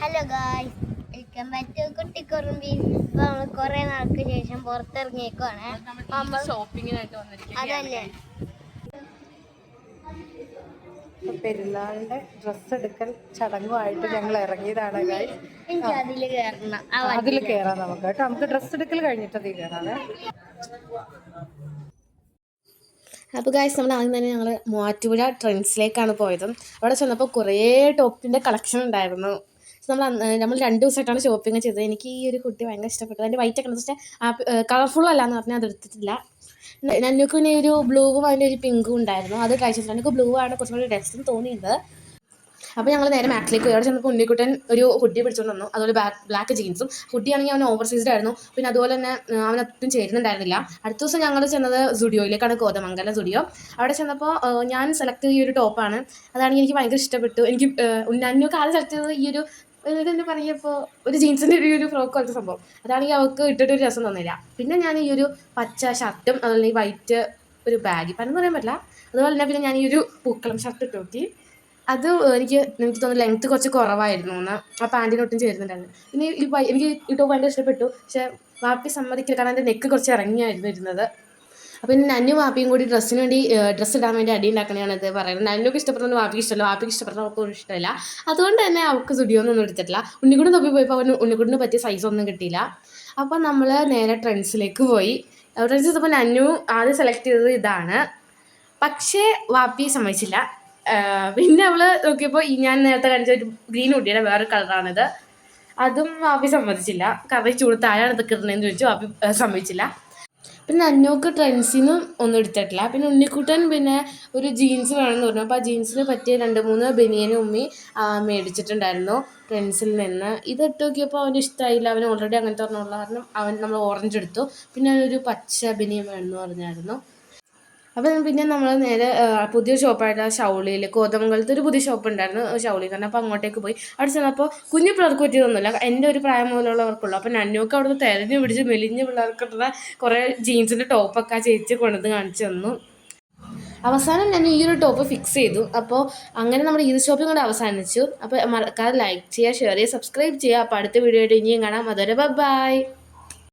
Hello guys welcome back to Kuttikurumbi ഇപ്പൊ നമ്മൾ കുറെ നാൾക്ക് ശേഷം പുറത്തിറങ്ങിയേക്കാണ് നമ്മൾ ഷോപ്പിങ്ങിനായിട്ട് വന്നിരിക്കുകയാണ് അതല്ലേ. പെരുന്നാളിന്റെ ഡ്രസ് എടുക്കൽ ചടങ്ങുമായിട്ട് ഞങ്ങൾ ഇറങ്ങിയതാണ്. എനിക്ക് അതിൽ കയറണം ആ അതിൽ കേറാം കയറാം നമുക്ക് കേട്ടോ. നമുക്ക് ഡ്രസ് എടുക്കൽ കഴിഞ്ഞിട്ട് അതിൽ അപ്പൊ അപ്പോൾ ഗായ്സ് നമ്മൾ ആദ്യം തന്നെ ഞങ്ങൾ മൂവാറ്റുപുഴ ട്രെൻഡ്സിലേക്കാണ് പോയത്. അവിടെ ചെന്നപ്പോൾ കുറേ ടോപ്പിന്റെ കളക്ഷൻ ഉണ്ടായിരുന്നു. നമ്മൾ നമ്മൾ രണ്ട് ദിവസമായിട്ടാണ് ഷോപ്പിംഗ് ചെയ്തത്. എനിക്ക് ഈ ഒരു കുട്ടി ഭയങ്കര ഇഷ്ടപ്പെട്ടു. അതിന്റെ വൈറ്റ് ഒക്കെ വെച്ചാൽ കളർഫുൾ അല്ല എന്ന് പറഞ്ഞാൽ അത് എടുത്തിട്ടില്ല ഞങ്ങൾക്ക് പിന്നെ ഒരു ബ്ലൂവും അതിന്റെ ഒരു പിങ്കും ഉണ്ടായിരുന്നു. അത് കഴിച്ചിട്ടുണ്ട്. എനിക്ക് ബ്ലൂ ആണ് കുറച്ചും കൂടി ഡ്രസ്സും തോന്നിയത് അപ്പോൾ ഞങ്ങൾ നേരെ മാറ്റിലേക്ക് പോയി. അവിടെ ചെന്നപ്പോൾ ഉണ്ണിക്കുട്ടൻ ഒരു ഹുഡി പിടിച്ചുകൊണ്ട് വന്നു. അതുപോലെ ബാക്ക് ബ്ലാക്ക് ജീൻസും ഹുഡിയാണെങ്കിൽ അവൻ ഓവർ സൈസ്ഡ് ആയിരുന്നു. പിന്നെ അതുപോലെ തന്നെ അവൻ ഒത്തും ചേരുന്നുണ്ടായിരുന്നില്ല. അടുത്ത ദിവസം ഞങ്ങൾ ചെന്നത് സുഡിയോയിലേക്കാണ് കോതമംഗലം സുഡിയോ അവിടെ ചെന്നപ്പോൾ ഞാൻ സെലക്ട് ചെയ്ത ഒരു ടോപ്പാണ് അതാണെങ്കിൽ എനിക്ക് ഭയങ്കര ഇഷ്ടപ്പെട്ടു. എനിക്ക് ഉണ്ണാനൊക്കെ ആദ്യം സെലക്ട് ചെയ്തത് ഈ ഒരു ഇതെന്ന് പറഞ്ഞപ്പോൾ ഒരു ജീൻസിന്റെ ഒരു ഒരു ഫ്രോക്ക് പോലത്തെ സംഭവം. അതാണെങ്കിൽ അവൾക്ക് ഇട്ടിട്ട് ഒരു രസം തോന്നില്ല. പിന്നെ ഞാൻ ഈ ഒരു പച്ച ഷർട്ടും അതുപോലെ ഈ വൈറ്റ് ഒരു ബാഗ് പണ്ടെന്ന് പറയാൻ പറ്റില്ല. അതുപോലെ തന്നെ പിന്നെ ഞാൻ ഈ ഒരു പൂക്കളം ഷർട്ട് ഇട്ട് നോക്കി. അത് എനിക്ക് എനിക്ക് തോന്നുന്നു ലെങ്ത് കുറച്ച് കുറവായിരുന്നു എന്ന്. ആ പാന്റിനൊട്ടും ചേരുന്നുണ്ടായിരുന്നു പിന്നെ എനിക്ക് ഇട്ടോ ഭയങ്കര ഇഷ്ടപ്പെട്ടു. പക്ഷേ വാപ്പി സമ്മതിക്കില്ല. കാരണം എന്റെ നെക്ക് കുറച്ച് ഇറങ്ങിയായിരുന്നു ഇരുന്നത്. അപ്പോൾ ഇനി നന്നു വാപ്പിയും കൂടി ഡ്രസ്സിന് വേണ്ടി ഡ്രസ്സ് ഇടാൻ വേണ്ടി അടി ഉണ്ടാക്കണതാണ് ഇത് പറയുന്നത്. നന്നുക്ക് ഇഷ്ടപ്പെടുന്നത് വാപ്പിക്ക് ഇഷ്ടമല്ല വാപ്പിക്ക് ഇഷ്ടപ്പെടുന്ന അവൾക്ക് ഇഷ്ടമല്ല. അതുകൊണ്ട് തന്നെ അവൾക്ക് സ്റ്റുഡിയോന്നൊന്നും എടുത്തിട്ടില്ല. ഉണ്ണിക്കുടി തൊപ്പി പോയപ്പോൾ അവന് ഉണ്ണിക്കുടിന് പറ്റിയ സൈസൊന്നും കിട്ടിയില്ല. അപ്പോൾ നമ്മൾ നേരെ ട്രെൻഡ്സിലേക്ക് പോയി. ട്രെൻഡ്സ് ഇപ്പോൾ നന്നു ആദ്യം സെലക്ട് ചെയ്തത് ഇതാണ്. പക്ഷേ വാപ്പി സമ്മതിച്ചില്ല. പിന്നെ അവൾ നോക്കിയപ്പോൾ ഈ ഞാൻ നേരത്തെ കാണിച്ച ഒരു ഗ്രീൻ കുട്ടിയുടെ വേറെ കളറാണിത് അതും വാപ്പി സമ്മതിച്ചില്ല. കാരണം ചൂട് താഴെ ഇതൊക്കെ ഇടണേന്ന് ചോദിച്ചു വാപ്പി സമ്മതിച്ചില്ല. പിന്നെ അന്നോക്ക് നിന്ന് ഒന്നും എടുത്തിട്ടില്ല. പിന്നെ ഉണ്ണിക്കുട്ടൻ പിന്നെ ഒരു ജീൻസ് വേണമെന്ന് പറഞ്ഞു. അപ്പോൾ ആ ജീൻസിന് പറ്റിയ രണ്ട് മൂന്ന് ബനിയനും ഉമ്മി മേടിച്ചിട്ടുണ്ടായിരുന്നു ട്രെൻഡ്സിൽ നിന്ന്. ഇത് ഇട്ട് നോക്കിയപ്പോൾ അവന് ഇഷ്ടമായില്ല അവൻ ഓൾറെഡി അങ്ങനത്തെ പറഞ്ഞുള്ള കാരണം അവൻ നമ്മൾ ഓറഞ്ച് എടുത്തു. പിന്നെ അവനൊരു പച്ച ബനിയൻ വേണമെന്ന് പറഞ്ഞായിരുന്നു. അപ്പം പിന്നെ നമ്മൾ നേരെ പുതിയ ഷോപ്പായിട്ട് ഷൗളിയിൽ കോതമംഗലത്ത് ഒരു പുതിയ ഷോപ്പ് ഉണ്ടായിരുന്നു ഷൗളിയിൽ തന്നെ അപ്പോൾ അങ്ങോട്ടേക്ക് പോയി. അവിടെ ചെന്നപ്പോൾ കുഞ്ഞു പിള്ളേർക്ക് പറ്റിയതൊന്നുമില്ല. എന്റെ ഒരു പ്രായം മുതലുള്ളവർക്കുള്ളൂ. അപ്പം നന്നൊക്കെ അവിടുന്ന് തെരഞ്ഞു പിടിച്ച് മെലിഞ്ഞ പിള്ളേർക്കുള്ള കുറേ ജീൻസിന്റെ ടോപ്പൊക്കെ ആ ചേച്ചി കൊണ്ടുവന്ന് കാണിച്ചു തന്നു. അവസാനം ഞാൻ ഈ ഒരു ടോപ്പ് ഫിക്സ് ചെയ്തു. അപ്പോൾ അങ്ങനെ നമ്മുടെ ഈ ഷോപ്പിംഗ് കൂടെ അവസാനിച്ചു. അപ്പോൾ മറക്കാതെ ലൈക്ക് ചെയ്യുക ഷെയർ ചെയ്യുക സബ്സ്ക്രൈബ് ചെയ്യുക. അപ്പോൾ അടുത്ത വീഡിയോ ആയിട്ട് ഇനിയും കാണാം. അതുവരെ ബൈ.